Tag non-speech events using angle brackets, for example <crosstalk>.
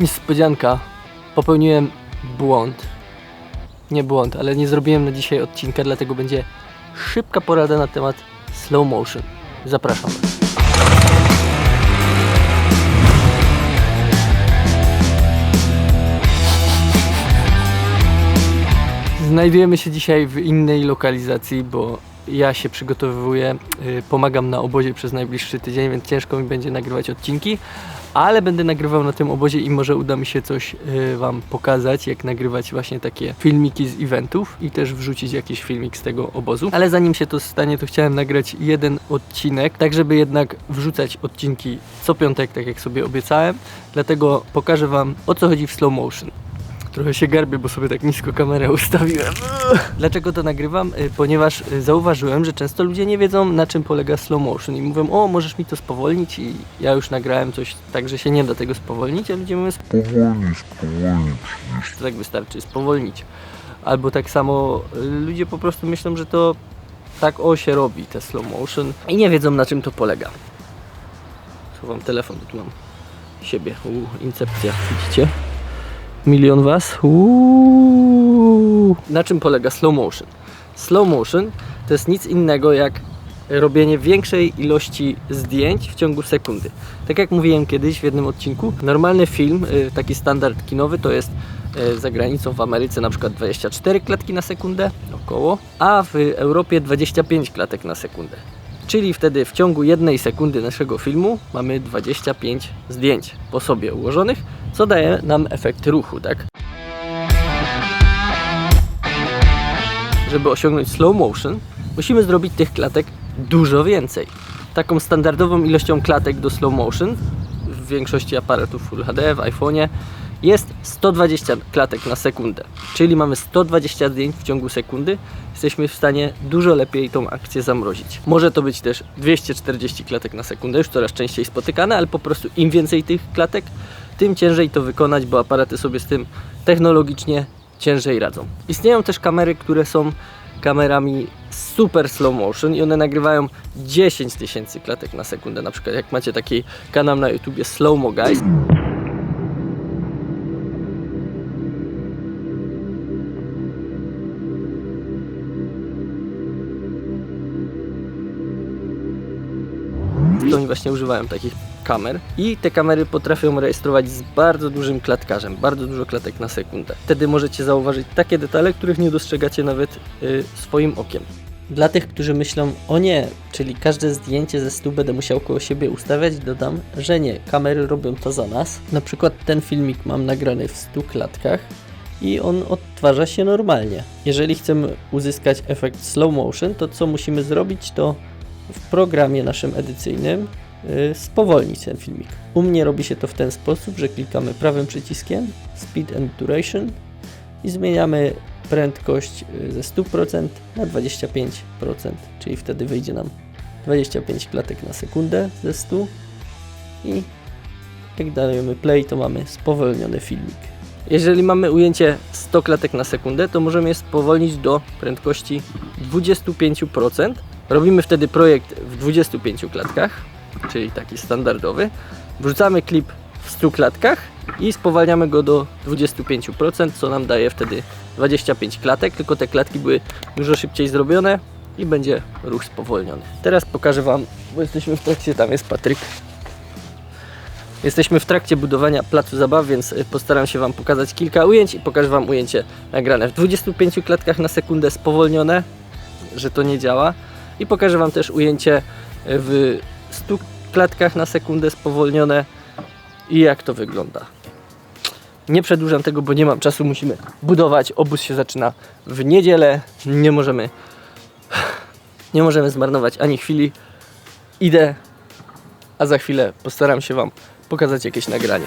Niespodzianka. Popełniłem błąd. Nie błąd, ale nie zrobiłem na dzisiaj odcinka, dlatego będzie szybka porada na temat slow motion. Zapraszam. Znajdujemy się dzisiaj w innej lokalizacji, bo ja się przygotowuję, y, pomagam na obozie przez najbliższy tydzień, więc ciężko mi będzie nagrywać odcinki, ale będę nagrywał na tym obozie i może uda mi się coś y, Wam pokazać, jak nagrywać właśnie takie filmiki z eventów i też wrzucić jakiś filmik z tego obozu. Ale zanim się to stanie, to chciałem nagrać jeden odcinek, tak żeby jednak wrzucać odcinki co piątek, tak jak sobie obiecałem. Dlatego pokażę Wam o co chodzi w slow motion. Trochę się garbię, bo sobie tak nisko kamerę <laughs> ustawiłem. Dlaczego to nagrywam? Y, Ponieważ y, zauważyłem, że często ludzie nie wiedzą na czym polega slow motion i mówią, o możesz mi to spowolnić i ja już nagrałem coś tak, że się nie da tego spowolnić, a ludzie mówią, Spowolnić, spowolnić. to tak wystarczy spowolnić. Albo tak samo y, ludzie po prostu myślą, że to tak o się robi, te slow motion i nie wiedzą na czym to polega. Schowam telefon, tu mam siebie. U, incepcja, widzicie? Milion was. Uuu. Na czym polega slow motion? Slow motion to jest nic innego jak robienie większej ilości zdjęć w ciągu sekundy. Tak jak mówiłem kiedyś w jednym odcinku, normalny film, y, taki standard kinowy to jest y, za granicą w Ameryce na przykład 24 klatki na sekundę około, a w Europie 25 klatek na sekundę. Czyli wtedy w ciągu jednej sekundy naszego filmu mamy 25 zdjęć po sobie ułożonych, co daje nam efekt ruchu, tak? Żeby osiągnąć slow motion, musimy zrobić tych klatek dużo więcej. Taką standardową ilością klatek do slow motion w większości aparatów Full HD w iPhone'ie jest 120 klatek na sekundę. Czyli mamy 120 zdjęć w ciągu sekundy. Jesteśmy w stanie dużo lepiej tą akcję zamrozić. Może to być też 240 klatek na sekundę, już coraz częściej spotykane, ale po prostu im więcej tych klatek, tym ciężej to wykonać, bo aparaty sobie z tym technologicznie ciężej radzą. Istnieją też kamery, które są kamerami super slow motion i one nagrywają 10 tysięcy klatek na sekundę. Na przykład jak macie taki kanał na YouTubie Slow Mo Guys, to oni właśnie używają takich kamer i te kamery potrafią rejestrować z bardzo dużym klatkarzem, bardzo dużo klatek na sekundę. Wtedy możecie zauważyć takie detale, których nie dostrzegacie nawet y, swoim okiem. Dla tych, którzy myślą, o nie, czyli każde zdjęcie ze stu będę musiał koło siebie ustawiać, dodam, że nie, kamery robią to za nas. Na przykład ten filmik mam nagrany w 100 klatkach i on odtwarza się normalnie. Jeżeli chcemy uzyskać efekt slow motion, to co musimy zrobić, to w programie naszym edycyjnym spowolnić ten filmik. U mnie robi się to w ten sposób, że klikamy prawym przyciskiem Speed and Duration i zmieniamy prędkość y, ze 100% na 25%, czyli wtedy wyjdzie nam 25 klatek na sekundę ze 100 i jak dajemy play, to mamy spowolniony filmik. Jeżeli mamy ujęcie 100 klatek na sekundę, to możemy je spowolnić do prędkości 25%. Robimy wtedy projekt w 25 klatkach, czyli taki standardowy. Wrzucamy klip w 100 klatkach i spowalniamy go do 25%, co nam daje wtedy 25 klatek, tylko te klatki były dużo szybciej zrobione i będzie ruch spowolniony. Teraz pokażę Wam, bo jesteśmy w trakcie, tam jest Patryk. Jesteśmy w trakcie budowania placu zabaw, więc y, postaram się Wam pokazać kilka ujęć i pokażę Wam ujęcie nagrane w 25 klatkach na sekundę spowolnione, że to nie działa. I pokażę Wam też ujęcie w 100 klatkach na sekundę spowolnione i jak to wygląda. Nie przedłużam tego, bo nie mam czasu, musimy budować. Obóz się zaczyna w niedzielę. Nie możemy nie możemy zmarnować ani chwili. Idę, a za chwilę postaram się Wam pokazać jakieś nagranie.